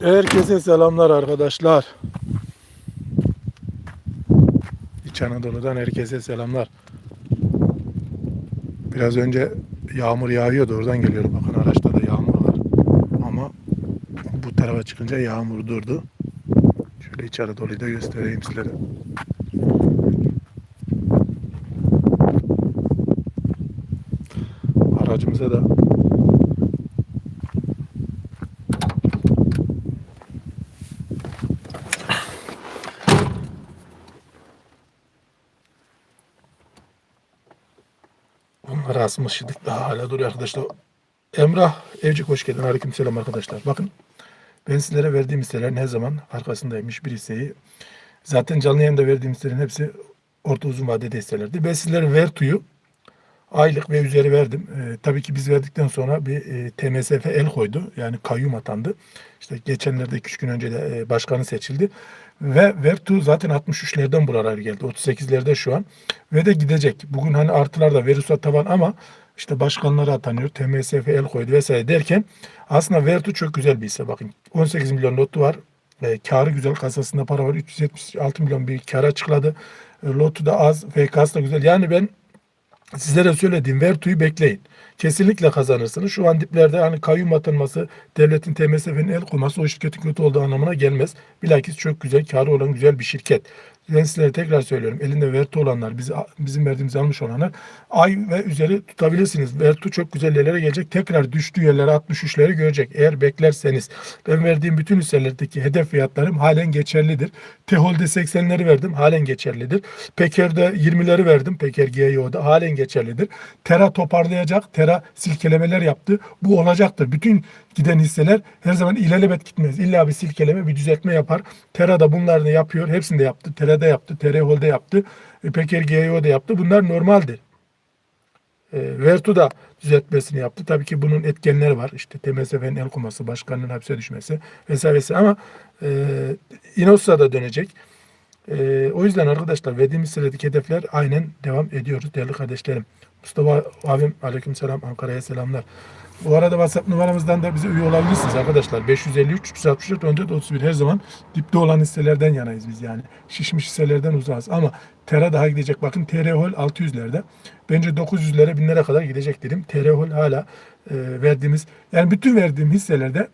Herkese selamlar arkadaşlar. İç Anadolu'dan herkese selamlar. Biraz önce yağmur yağıyordu oradan geliyorum. Bakın araçta da yağmur var. Ama bu tarafa çıkınca yağmur durdu. Şöyle İç Anadolu'yu da göstereyim sizlere. Aracımıza da Bunları asmıştık daha hala duruyor arkadaşlar. Emrah Evcik hoş geldin. Aleykümselam arkadaşlar. Bakın ben sizlere verdiğim hisselerin her zaman arkasındaymış bir hisseyi. Zaten canlı yayında verdiğim hisselerin hepsi orta uzun vadede hisselerdi. Ben sizlere Vertu'yu aylık ve üzeri verdim. Ee, tabii ki biz verdikten sonra bir e, TMSF el koydu. Yani kayyum atandı. İşte geçenlerde 2 gün önce de e, başkanı seçildi. Ve Vertu zaten 63'lerden buralara geldi. 38'lerde şu an. Ve de gidecek. Bugün hani artılarda Verus'a tavan ama işte başkanlara atanıyor. TMSF el koydu vesaire derken aslında Vertu çok güzel bir hisse. Bakın 18 milyon lotu var. E, karı güzel kasasında para var. 376 milyon bir kar açıkladı. E, lotu da az. FK'sı da güzel. Yani ben sizlere söylediğim Vertu'yu bekleyin. Kesinlikle kazanırsınız. Şu an diplerde hani kayyum atılması, devletin TMSF'nin el koyması o şirketin kötü olduğu anlamına gelmez. Bilakis çok güzel, karı olan güzel bir şirket. Ben sizlere tekrar söylüyorum. Elinde Vertu olanlar, bizi, bizim verdiğimizi almış olanlar ay ve üzeri tutabilirsiniz. Vertu çok güzel yerlere gelecek. Tekrar düştüğü yerlere 63'leri görecek. Eğer beklerseniz. Ben verdiğim bütün hisselerdeki hedef fiyatlarım halen geçerlidir. Tehol'de 80'leri verdim. Halen geçerlidir. Peker'de 20'leri verdim. Peker GIO'da halen geçerlidir. Tera toparlayacak. Tera silkelemeler yaptı. Bu olacaktır. Bütün giden hisseler her zaman ilelebet gitmez. İlla bir silkeleme, bir düzeltme yapar. Tera da bunlarını yapıyor. Hepsini de yaptı. Tera'da yaptı. Terehol'de yaptı. E, Peker GIO'da yaptı. Bunlar normaldir. E, Vertu da düzeltmesini yaptı. Tabii ki bunun etkenleri var. İşte TMSF'nin el koması, başkanın hapse düşmesi vesaire vesaire. Ama e, İnos'a da dönecek. E, o yüzden arkadaşlar verdiğimiz sıradaki hedefler aynen devam ediyoruz değerli kardeşlerim. Mustafa abim aleykümselam Ankara'ya selamlar. Bu arada WhatsApp numaramızdan da bize üye olabilirsiniz arkadaşlar. 553 364 14 31 her zaman dipte olan hisselerden yanayız biz yani. Şişmiş hisselerden uzağız ama Tera daha gidecek. Bakın TRHOL 600'lerde. Bence 900'lere 1000'lere kadar gidecek dedim. TRHOL hala e, verdiğimiz yani bütün verdiğim hisselerde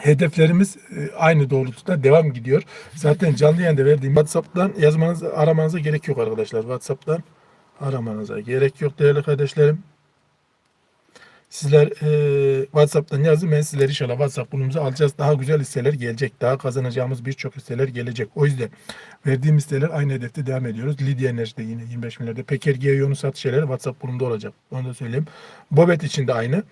hedeflerimiz e, aynı doğrultuda devam gidiyor. Zaten canlı yayında verdiğim WhatsApp'tan yazmanız, aramanıza gerek yok arkadaşlar. WhatsApp'tan aramanıza gerek yok değerli kardeşlerim. Sizler e, WhatsApp'tan yazın. Ben sizleri inşallah WhatsApp grubumuza alacağız. Daha güzel hisseler gelecek. Daha kazanacağımız birçok hisseler gelecek. O yüzden verdiğim hisseler aynı hedefte devam ediyoruz. Lidya Enerji'de yine 25 milyarda. Peker GEO'nun satış şeyleri WhatsApp grubunda olacak. Onu da söyleyeyim. Bobet için de aynı.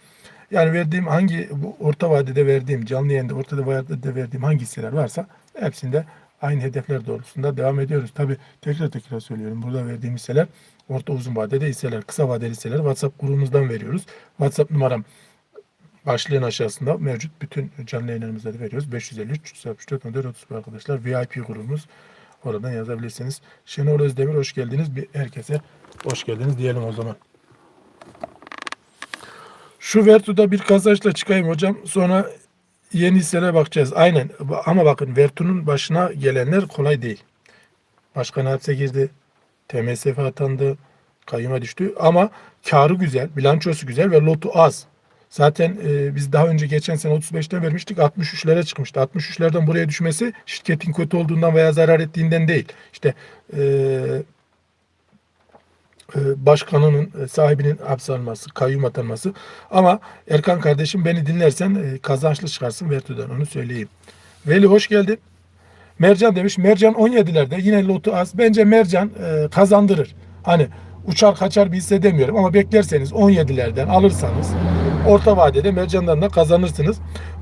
Yani verdiğim hangi bu orta vadede verdiğim canlı yayında orta vadede verdiğim hangi hisseler varsa hepsinde aynı hedefler doğrultusunda devam ediyoruz. Tabi tekrar tekrar söylüyorum. Burada verdiğim hisseler orta uzun vadede hisseler, kısa vadeli hisseler WhatsApp grubumuzdan veriyoruz. WhatsApp numaram başlığın aşağısında mevcut. Bütün canlı yayınlarımızda da veriyoruz. 553 364 14 31 arkadaşlar. VIP grubumuz. Oradan yazabilirsiniz. Şenol Özdemir hoş geldiniz. Bir herkese hoş geldiniz diyelim o zaman. Şu Vertu'da bir kazançla çıkayım hocam. Sonra yeni hisselere bakacağız. Aynen. Ama bakın Vertu'nun başına gelenler kolay değil. Başkan hapse girdi. TMSF atandı. Kayyuma düştü. Ama karı güzel. Bilançosu güzel ve lotu az. Zaten e, biz daha önce geçen sene 35'ten vermiştik. 63'lere çıkmıştı. 63'lerden buraya düşmesi şirketin kötü olduğundan veya zarar ettiğinden değil. İşte e, başkanının e, sahibinin hapse alınması, kayyum atanması. Ama Erkan kardeşim beni dinlersen e, kazançlı çıkarsın Vertu'dan onu söyleyeyim. Veli hoş geldin. Mercan demiş. Mercan 17'lerde yine lotu az. Bence Mercan e, kazandırır. Hani uçar kaçar bir demiyorum ama beklerseniz 17'lerden alırsanız orta vadede Mercan'dan da kazanırsınız.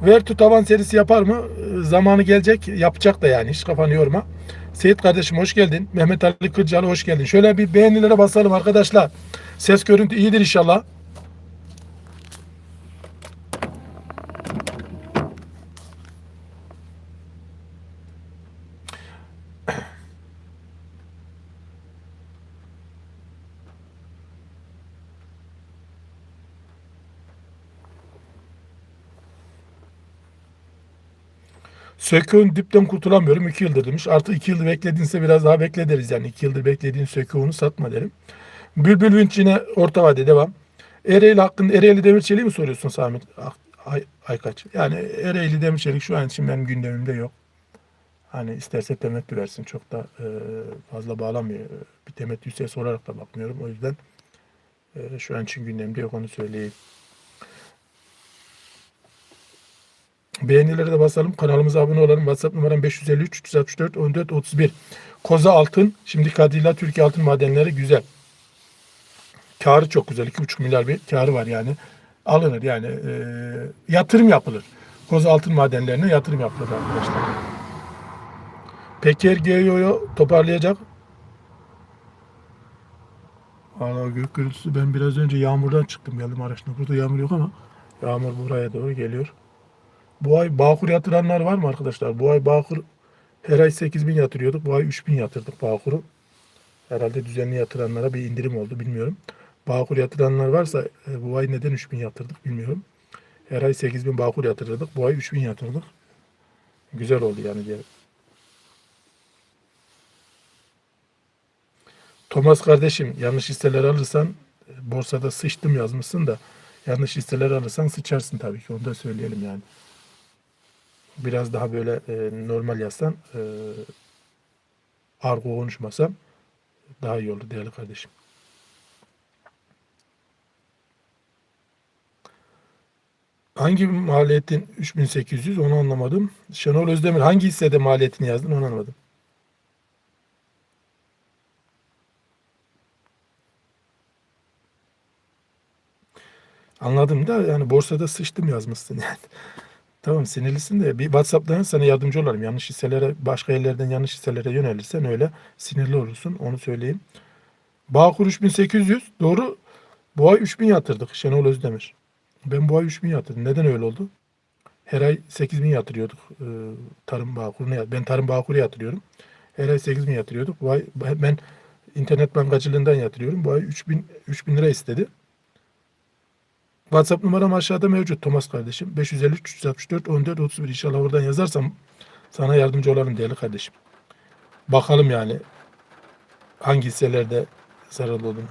Vertu tavan serisi yapar mı? E, zamanı gelecek. Yapacak da yani. Hiç kafanı yorma. Seyit kardeşim hoş geldin. Mehmet Ali Kırcalı hoş geldin. Şöyle bir beğenilere basalım arkadaşlar. Ses görüntü iyidir inşallah. Söküğün dipten kurtulamıyorum 2 yıldır demiş. Artık 2 yıldır bekledinse biraz daha bekle deriz yani. 2 yıldır beklediğin söküğünü satma derim. Bülbül Vinç yine orta vade devam. Ereğli hakkında Ereğli Demir Çelik'i mi soruyorsun Sami Ak- Ay, Aykaç? Yani Ereğli Demir Çelik şu an için benim gündemimde yok. Hani isterse temettü versin. Çok da e, fazla bağlamıyor. Bir temettüyse sorarak da bakmıyorum. O yüzden e, şu an için gündemde yok onu söyleyeyim. Beğenilere de basalım. Kanalımıza abone olalım. WhatsApp numaram 553 364 14 31. Koza altın. Şimdi Kadilla Türkiye altın madenleri güzel. Karı çok güzel. 2,5 milyar bir karı var yani. Alınır yani. e, yatırım yapılır. Koza altın madenlerine yatırım yapılır arkadaşlar. Peker GEO'yu toparlayacak. Valla gök gürültüsü ben biraz önce yağmurdan çıktım geldim araçla. Burada yağmur yok ama yağmur buraya doğru geliyor. Bu ay Bağkur yatıranlar var mı arkadaşlar? Bu ay Bağkur her ay 8 bin yatırıyorduk. Bu ay 3 bin yatırdık Bağkur'u. Herhalde düzenli yatıranlara bir indirim oldu bilmiyorum. Bağkur yatıranlar varsa e, bu ay neden 3 bin yatırdık bilmiyorum. Her ay 8 bin Bağkur yatırırdık. Bu ay 3 bin yatırdık. Güzel oldu yani. Thomas kardeşim yanlış hisseler alırsan e, borsada sıçtım yazmışsın da yanlış hisseler alırsan sıçarsın tabii ki onu da söyleyelim yani. Biraz daha böyle e, normal yazsan e, argo konuşmasam daha iyi olur değerli kardeşim. Hangi maliyetin 3800 onu anlamadım. Şenol Özdemir hangi hissede maliyetini yazdın onu anlamadım. Anladım da yani borsada sıçtım yazmışsın yani. Tamam sinirlisin de bir WhatsApp'tan sana yardımcı olarım. Yanlış hisselere başka yerlerden yanlış hisselere yönelirsen öyle sinirli olursun onu söyleyeyim. Bağkur 3800 doğru. Bu ay 3000 yatırdık Şenol Özdemir. Ben bu ay 3000 yatırdım. Neden öyle oldu? Her ay 8000 yatırıyorduk. Ee, tarım Bağkur'una Ben tarım Bağkur'a yatırıyorum. Her ay 8000 yatırıyorduk. Bu ay ben internet bankacılığından yatırıyorum. Bu ay 3000 3000 lira istedi. WhatsApp numaram aşağıda mevcut Thomas kardeşim. 553 364 14 31 inşallah oradan yazarsam sana yardımcı olalım değerli kardeşim. Bakalım yani hangi hisselerde zararlı olduğunu.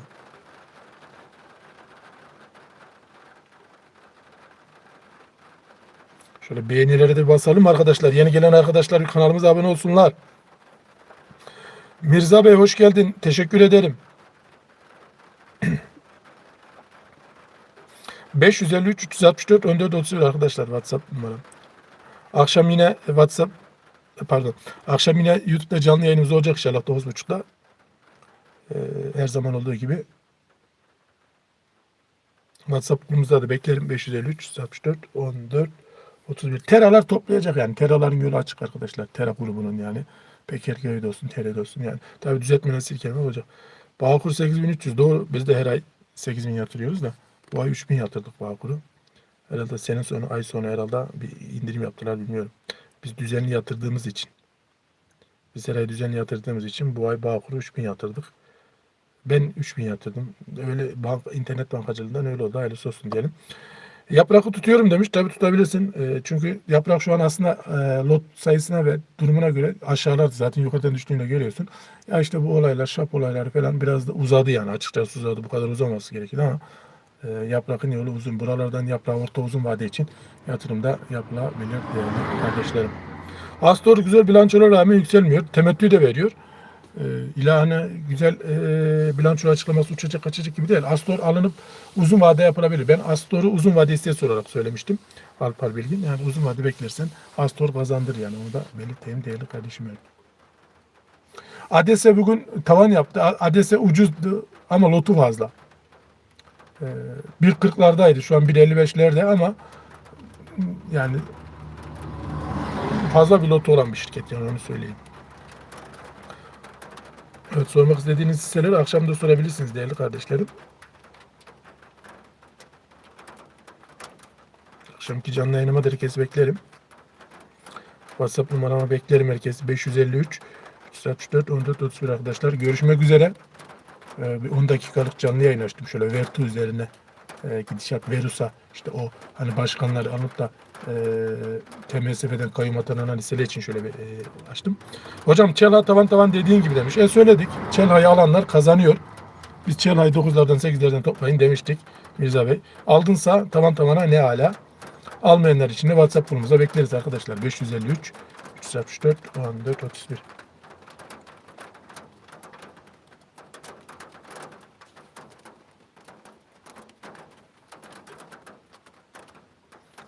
Şöyle beğenilere de basalım arkadaşlar. Yeni gelen arkadaşlar kanalımıza abone olsunlar. Mirza Bey hoş geldin. Teşekkür ederim. 553 364 14 31 arkadaşlar WhatsApp numaram. Akşam yine WhatsApp pardon. Akşam yine YouTube'da canlı yayınımız olacak inşallah 9.30'da. Ee, her zaman olduğu gibi. WhatsApp grubumuzda da beklerim 553 364 14 31. Teralar toplayacak yani. Teraların yolu açık arkadaşlar. Tera grubunun yani. Pekerköy'de olsun, TR'de olsun yani. Tabi düzeltmeler silkeleme olacak. Bağkur 8300 doğru. Biz de her ay 8000 yatırıyoruz da. Bu ay 3000 yatırdık Bağkur'u. Herhalde senin sonu ay sonu herhalde bir indirim yaptılar bilmiyorum. Biz düzenli yatırdığımız için. Biz her ay düzenli yatırdığımız için bu ay Bağkur'u 3000 yatırdık. Ben 3000 yatırdım. Öyle bank, internet bankacılığından öyle oldu. Hayırlısı olsun diyelim. Yaprakı tutuyorum demiş. Tabii tutabilirsin. E, çünkü yaprak şu an aslında e, lot sayısına ve durumuna göre aşağılarda zaten yukarıdan düştüğünü görüyorsun. Ya işte bu olaylar, şap olayları falan biraz da uzadı yani. Açıkçası uzadı. Bu kadar uzaması gerekir ama e, yaprakın yolu uzun. Buralardan yaprağı orta uzun vade için yatırımda yapılabilir değerli kardeşlerim. Astor güzel bilançolara rağmen yükselmiyor. Temettü de veriyor. E, güzel e, bilanço açıklaması uçacak kaçacak gibi değil. Astor alınıp uzun vade yapılabilir. Ben Astor'u uzun vade hissesi olarak söylemiştim. Alpar Bilgin. Yani uzun vade beklersen Astor kazandır yani. Onu da belirteyim değerli kardeşim. Adese bugün tavan yaptı. Adese ucuzdu ama lotu fazla. Ee, 1.40'lardaydı. Şu an 1.55'lerde ama yani fazla bir olan bir şirket yani onu söyleyeyim. Evet sormak istediğiniz hisseleri akşam da sorabilirsiniz değerli kardeşlerim. Akşamki canlı yayınıma da herkesi beklerim. WhatsApp numarama beklerim herkesi. 553 364 14 31 arkadaşlar. Görüşmek üzere. Ee, bir 10 dakikalık canlı yayın açtım. Şöyle Vertu üzerine e, gidişat Verus'a işte o hani başkanları alıp da e, TMSF'den kayyum atanan liseli için şöyle bir e, açtım. Hocam Çelha tavan tavan dediğin gibi demiş. E söyledik. Çelha'yı alanlar kazanıyor. Biz Çelha'yı 9'lardan 8'lerden toplayın demiştik Mirza Bey. Aldınsa tavan tavana ne hala. Almayanlar için de WhatsApp grubumuza bekleriz arkadaşlar. 553 364 14 31.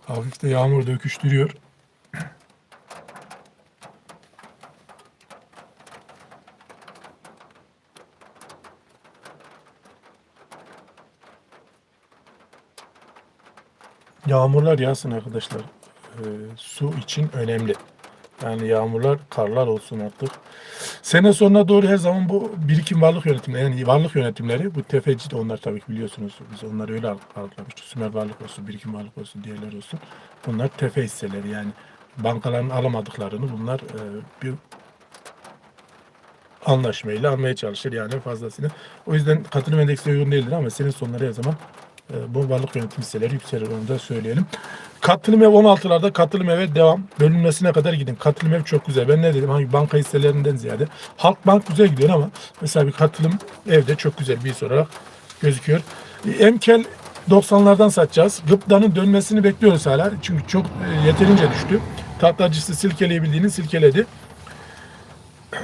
Hafif de yağmur döküştürüyor. Yağmurlar yağsın arkadaşlar. Ee, su için önemli. Yani yağmurlar, karlar olsun artık. Sene sonuna doğru her zaman bu birikim varlık yönetimleri, yani varlık yönetimleri, bu tefeci de onlar tabii ki biliyorsunuz. Biz onları öyle algılamıştık. Sümer varlık olsun, birikim varlık olsun, diğerleri olsun. Bunlar tefe hisseleri yani. Bankaların alamadıklarını bunlar e, bir anlaşmayla almaya çalışır yani fazlasını. O yüzden katılım endeksi uygun değildir ama senin sonları her zaman bu varlık yönetim hisseleri yükselir onu da söyleyelim. Katılım ev 16'larda katılım eve devam. Bölünmesine kadar gidin. Katılım ev çok güzel. Ben ne dedim? Hangi banka hisselerinden ziyade. Halkbank güzel gidiyor ama mesela bir katılım evde çok güzel bir his olarak gözüküyor. Emkel 90'lardan satacağız. Gıptanın dönmesini bekliyoruz hala. Çünkü çok e, yeterince düştü. Tahtacısı silkeleyebildiğini silkeledi.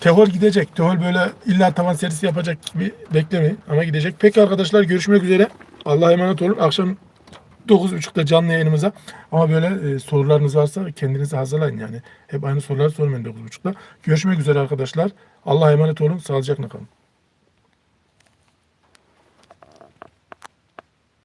Tehol gidecek. Tehol böyle illa tavan serisi yapacak gibi beklemeyin ama gidecek. Peki arkadaşlar görüşmek üzere. Allah'a emanet olun. Akşam 9.30'da canlı yayınımıza. Ama böyle e, sorularınız varsa kendinizi hazırlayın yani. Hep aynı soruları sormayın 9.30'da. Görüşmek üzere arkadaşlar. Allah'a emanet olun. Sağlıcakla kalın.